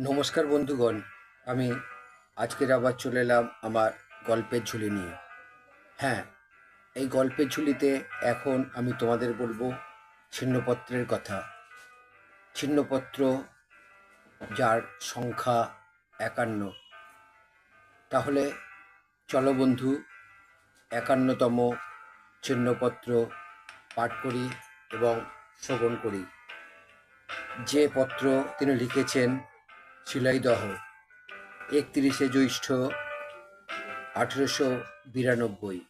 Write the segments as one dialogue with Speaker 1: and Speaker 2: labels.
Speaker 1: নমস্কার বন্ধুগণ, আমি আজকের আবার চলে এলাম আমার গল্পের ঝুলি নিয়ে। হ্যাঁ এই গল্পের ঝুলিতে এখন আমি তোমাদের বলব ছিন্নপত্রের কথা। ছিন্নপত্র যার সংখ্যা একান্ন। তাহলে চলো বন্ধু, একান্নতম ছিন্নপত্র পাঠ করি এবং শ্রবণ করি। যে পত্র তিনি লিখেছেন শিলাইদহ একত্রিশে জ্যৈষ্ঠ আঠেরোশো বিরানব্বই।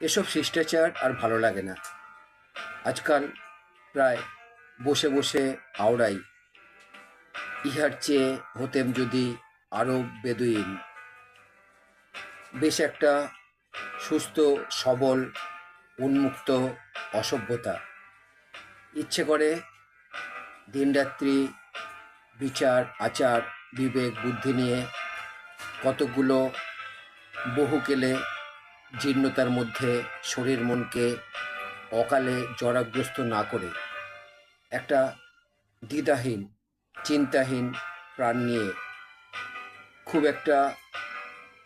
Speaker 1: এসব শিষ্টাচার আর ভালো লাগে না। আজকাল প্রায় বসে বসে আওড়াই। ইহার চেয়ে হতেম যদি আরও বেদুইন। বেশ একটা সুস্থ, সবল, উন্মুক্ত অসভ্যতা। ইচ্ছে করে দিনরাত্রি, বিচার, আচার, বিবেক, বুদ্ধি নিয়ে কতগুলো বহুকেলে জীর্ণতার মধ্যে শরীর মনকে অকালে জরাগ্রস্ত না করে একটা দ্বিধাহীন, চিন্তাহীন প্রাণ নিয়ে খুব একটা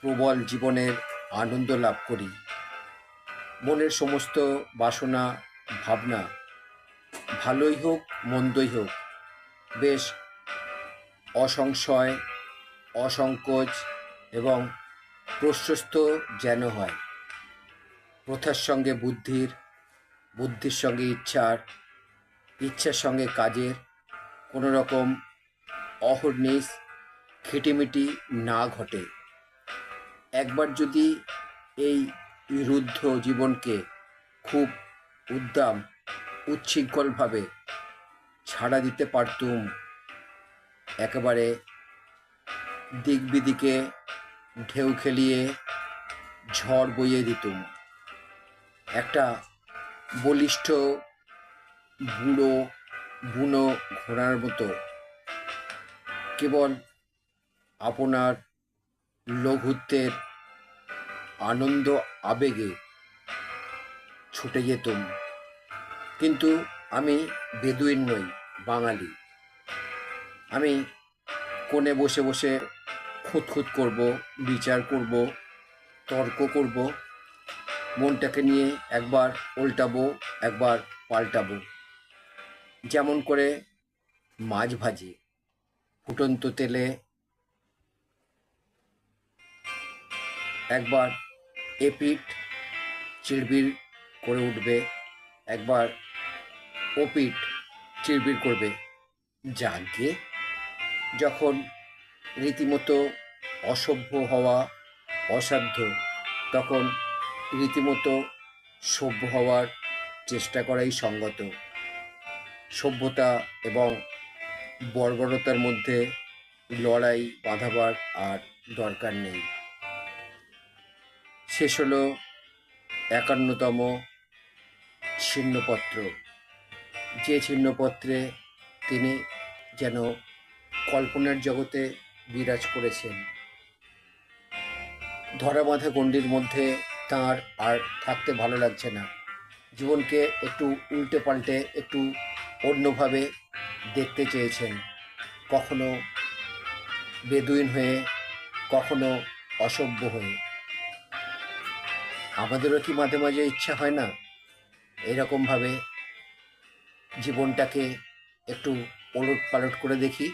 Speaker 1: প্রবল জীবনের আনন্দ লাভ করি। মনের সমস্ত বাসনা, ভাবনা ভালোই হোক, মন্দই হোক। বেশ, অসংশয়, অসংকোচ এবং প্রশস্ত যেন হয়। প্রথার সঙ্গে বুদ্ধির বুদ্ধির সঙ্গে ইচ্ছার ইচ্ছার সঙ্গে কাজের কোনো রকম অহর্নিশ, খিটিমিটি না ঘটে। একবার যদি এই রুদ্ধ জীবনকে খুব উদ্দাম উচ্ছৃঙ্খলভাবে ছাড়া দিতে পারতুম। একেবারে দিক বিদিকে ঢেউ খেলিয়ে ঝড় বইয়ে দিতুম। একটা বলিষ্ঠ বুড়ো বুনো ঘোড়ার মতো। কেবল আপনার লঘুত্বের আনন্দ আবেগে ছুটে যেতুম। কিন্তু আমি বেদুইন নই, বাঙালি। আমি কোণে বসে বসে খুঁতখুত করব, বিচার করব, তর্ক করব, মনটাকে নিয়ে একবার উল্টাবো, একবার পাল্টাবো। যেমন করে মাছ ভাজি, ফুটন্ত তেলে একবার এপিট চিড়বিড় করে উঠবে, একবার ওপিট চিরবির করবে। যাকে যখন রীতিমতো অসভ্য হওয়া অসাধ্য, তখন রীতিমতো সভ্য হওয়ার চেষ্টা করাই সঙ্গত। সভ্যতা এবং বর্বরতার মধ্যে লড়াই বাঁধাবার আর দরকার নেই। শেষ হলো একান্নতম ছিন্নপত্র। যে ছিন্নপত্রে তিনি যেন কল্পনার জগতে বিরাজ করেছেন। ধরা বাঁধা গণ্ডির মধ্যে তার আর থাকতে ভালো লাগছে না। জীবনকে একটু উল্টে পাল্টে, একটু অন্যভাবে দেখতে চেয়েছেন। কখনো বেদুইন হয়ে, কখনো অসভ্য হয়ে। আমাদেরও কি মাঝে মাঝে ইচ্ছা হয় না? এরকমভাবে জীবনটাকে একটু ওলট পালট করে দেখি।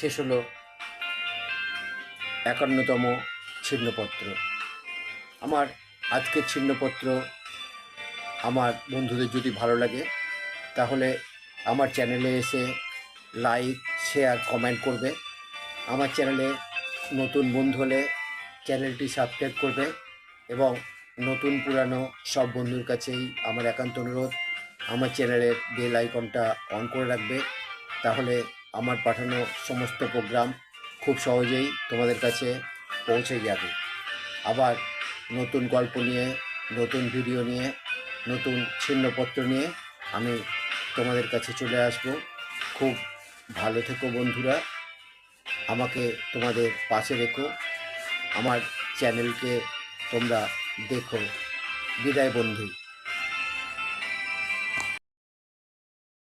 Speaker 1: শেষ হলো একান্নতম ছিন্নপত্র। আমার আজকের ছিন্নপত্র আমার বন্ধুদের যদি ভালো লাগে, তাহলে আমার চ্যানেলে এসে লাইক, শেয়ার, কমেন্ট করবে। আমার চ্যানেলে নতুন বন্ধু হলে চ্যানেলটি সাবস্ক্রাইব করবে এবং নতুন, পুরানো সব বন্ধুর কাছেই আমার একান্ত অনুরোধ। আমার চ্যানেলের বেল আইকনটা অন করে রাখবে। তাহলে আমার পাঠানো সমস্ত প্রোগ্রাম খুব সহজেই তোমাদের কাছে পৌঁছে যাবে। আবার নতুন গল্প নিয়ে, নতুন ভিডিও নিয়ে, নতুন ছিন্নপত্র নিয়ে আমি তোমাদের কাছে চলে আসব। খুব ভালো থেকো বন্ধুরা। আমাকে তোমাদের পাশে রেখো। আমার চ্যানেলকে তোমরা দেখো বিদায় বন্ধু।